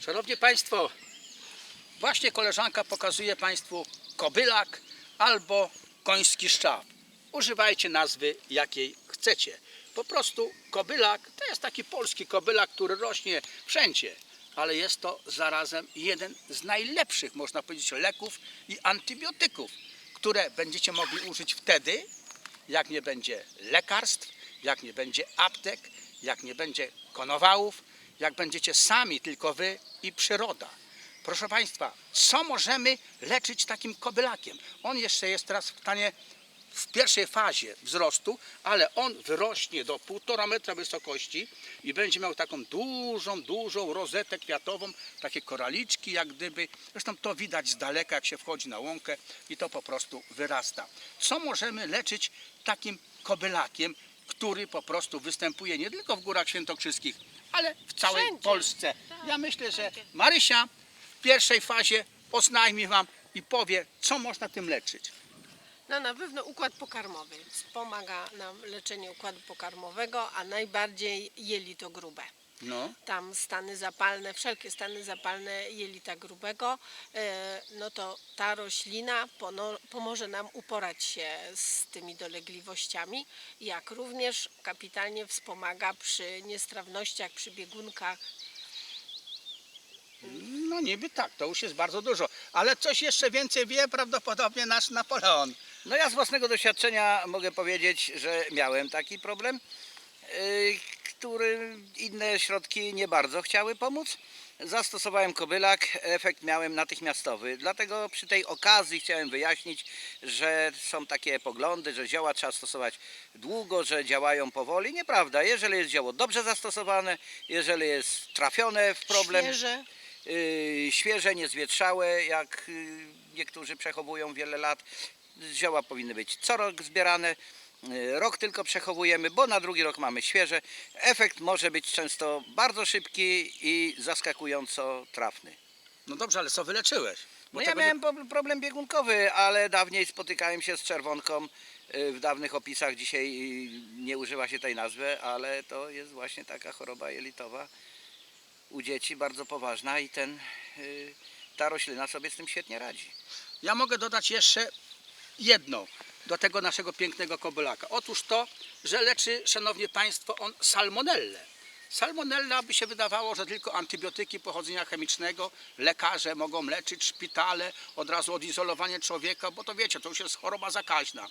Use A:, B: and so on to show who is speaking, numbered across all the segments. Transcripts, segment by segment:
A: Szanowni Państwo, właśnie koleżanka pokazuje Państwu kobylak albo koński szczaw. Używajcie nazwy jakiej chcecie. Po prostu kobylak to jest taki polski kobylak, który rośnie wszędzie, ale jest to zarazem jeden z najlepszych, można powiedzieć, leków i antybiotyków, które będziecie mogli użyć wtedy, jak nie będzie lekarstw, jak nie będzie aptek, jak nie będzie konowałów, jak będziecie sami, tylko wy i przyroda. Proszę Państwa, co możemy leczyć takim kobylakiem? On jeszcze jest teraz w stanie w pierwszej fazie wzrostu, ale on wyrośnie do półtora metra wysokości i będzie miał taką dużą, dużą rozetę kwiatową, takie koraliczki jak gdyby. Zresztą to widać z daleka, jak się wchodzi na łąkę i to po prostu wyrasta. Co możemy leczyć takim kobylakiem, który po prostu występuje nie tylko w Górach Świętokrzyskich, ale w całej
B: Wszędzie.
A: Polsce.
B: Tak,
A: Ja myślę, że
B: wszędzie.
A: Marysia w pierwszej fazie oznajmi Wam i powie, co można tym leczyć.
B: No na pewno układ pokarmowy wspomaga nam leczenie układu pokarmowego, a najbardziej jelito grube.
A: No.
B: Tam stany zapalne, wszelkie stany zapalne jelita grubego, e, no to ta roślina pomoże nam uporać się z tymi dolegliwościami, jak również kapitalnie wspomaga przy niestrawnościach, przy biegunkach.
A: No niby tak, to już jest bardzo dużo. Ale coś jeszcze więcej wie prawdopodobnie nasz Napoleon.
C: No ja z własnego doświadczenia mogę powiedzieć, że miałem taki problem, yy, który inne środki nie bardzo chciały pomóc. Zastosowałem kobylak, efekt miałem natychmiastowy. Dlatego przy tej okazji chciałem wyjaśnić, że są takie poglądy, że zioła trzeba stosować długo, że działają powoli. Nieprawda. Jeżeli jest zioło dobrze zastosowane, jeżeli jest trafione w problem,
B: Świeże,
C: yy, świeże, niezwietrzałe, jak yy, niektórzy przechowują wiele lat. Zioła powinny być co rok zbierane. Yy, Rok tylko przechowujemy, bo na drugi rok mamy świeże. Efekt może być często bardzo szybki i zaskakująco trafny.
A: No dobrze, ale co wyleczyłeś? Bo
C: No ja
A: tego
C: miałem po- problem biegunkowy, ale dawniej spotykałem się z czerwonką yy, w dawnych opisach. Dzisiaj yy, nie używa się tej nazwy, ale to jest właśnie taka choroba jelitowa u dzieci bardzo poważna i ten, ta roślina sobie z tym świetnie radzi.
A: nie- Ja mogę dodać jeszcze jedno do tego naszego pięknego kobylaka. Otóż to, że leczy, szanowni państwo, on salmonellę. Salmonella by się wydawało, że tylko antybiotyki pochodzenia chemicznego, lekarze mogą leczyć, szpitale, od razu odizolowanie człowieka, bo to wiecie, to już jest choroba zakaźna.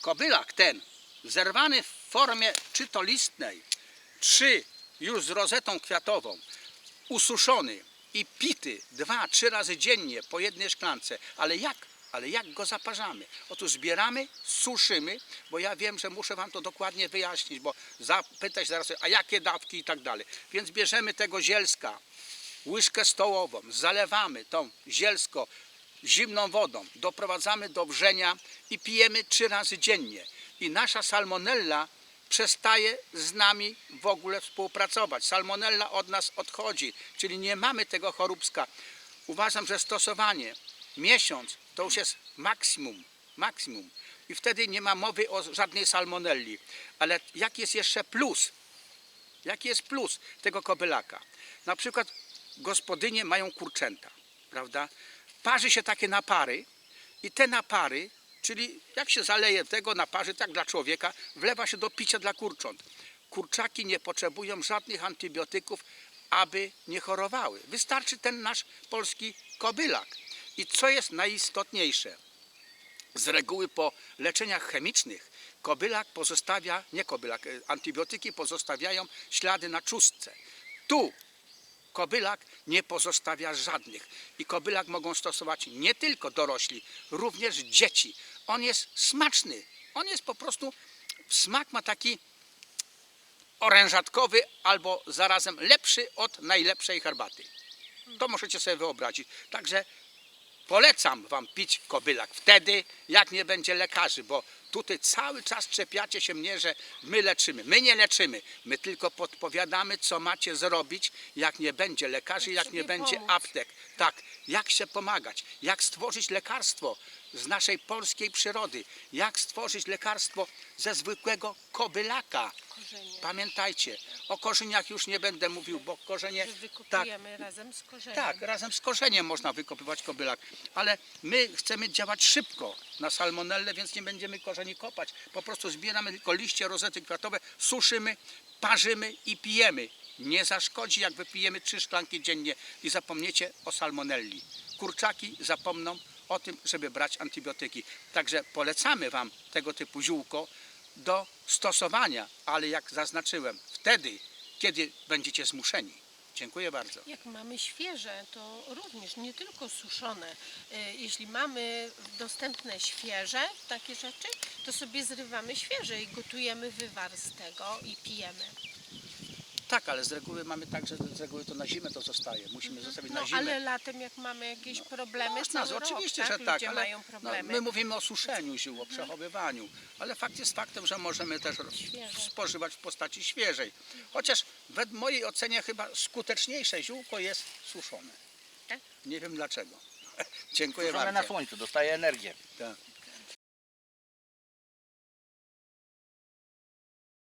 A: Kobylak ten, zerwany w formie czy to listnej, czy już z rozetą kwiatową, ususzony i pity dwa, trzy razy dziennie po jednej szklance. Ale jak? Ale jak go zaparzamy? Otóż zbieramy, suszymy, bo ja wiem, że muszę Wam to dokładnie wyjaśnić, bo zapytać zaraz, a jakie dawki i tak dalej. Więc bierzemy tego zielska, łyżkę stołową, zalewamy tą zielsko zimną wodą, doprowadzamy do wrzenia i pijemy trzy razy dziennie. I nasza salmonella przestaje z nami w ogóle współpracować. Salmonella od nas odchodzi, czyli nie mamy tego choróbska. Uważam, że stosowanie miesiąc to już jest maksimum, maksimum. I wtedy nie ma mowy o żadnej salmonelli. Ale jaki jest jeszcze plus? Jaki jest plus tego kobylaka? Na przykład gospodynie mają kurczęta, prawda? Parzy się takie napary i te napary, czyli jak się zaleje tego naparzy, tak dla człowieka, wlewa się do picia dla kurcząt. Kurczaki nie potrzebują żadnych antybiotyków, aby nie chorowały. Wystarczy ten nasz polski kobylak. I co jest najistotniejsze? z reguły po leczeniach chemicznych kobylak pozostawia, nie kobylak, e, antybiotyki pozostawiają ślady na czustce. Tu kobylak nie pozostawia żadnych. I kobylak mogą stosować nie tylko dorośli, również dzieci. On jest smaczny. On jest po prostu, smak ma taki orężatkowy albo zarazem lepszy od najlepszej herbaty. To możecie sobie wyobrazić. Także Polecam Wam pić kobylak wtedy, jak nie będzie lekarzy, bo tutaj cały czas czepiacie się mnie, że my leczymy. My nie leczymy, my tylko podpowiadamy, co macie zrobić, jak nie będzie lekarzy,
B: Jak
A: nie będzie aptek. Tak, jak się pomagać, jak stworzyć lekarstwo z naszej polskiej przyrody. Jak stworzyć lekarstwo ze zwykłego kobylaka. Pamiętajcie, o korzeniach już nie będę mówił, bo korzenie
B: Że
A: tak,
B: razem z korzeniem.
A: tak, razem z korzeniem można wykopywać kobylak, ale my chcemy działać szybko na salmonellę, więc nie będziemy korzeni kopać. Po prostu zbieramy tylko liście, rozety kwiatowe, suszymy, parzymy i pijemy. Nie zaszkodzi, jak wypijemy trzy szklanki dziennie i zapomniecie o salmonelli. Kurczaki zapomną o tym, żeby brać antybiotyki. Także polecamy Wam tego typu ziółko do stosowania, ale jak zaznaczyłem, wtedy, kiedy będziecie zmuszeni. Dziękuję bardzo.
B: Jak mamy świeże, to również nie tylko suszone. E, Jeśli mamy dostępne świeże takie rzeczy, to sobie zrywamy świeże i gotujemy wywar z tego i pijemy.
A: Tak, ale z reguły mamy tak, że z reguły to na zimę to zostaje. Musimy zostawić
B: No
A: na zimę.
B: ale latem jak mamy jakieś problemy,
A: Można,
B: cały rok,
A: oczywiście,
B: tak?
A: że tak,
B: Ludzie
A: ale
B: mają
A: no,
B: problemy.
A: my mówimy o suszeniu ziół, o przechowywaniu, ale fakt jest faktem, że możemy też roz-
B: Świeże.
A: spożywać w postaci świeżej. Chociaż w mojej ocenie chyba skuteczniejsze ziółko jest suszone.
B: Tak?
A: Nie wiem dlaczego. Dziękuję
C: Suszone
A: bardzo.
C: na słońcu, dostaje energię.
A: Tak.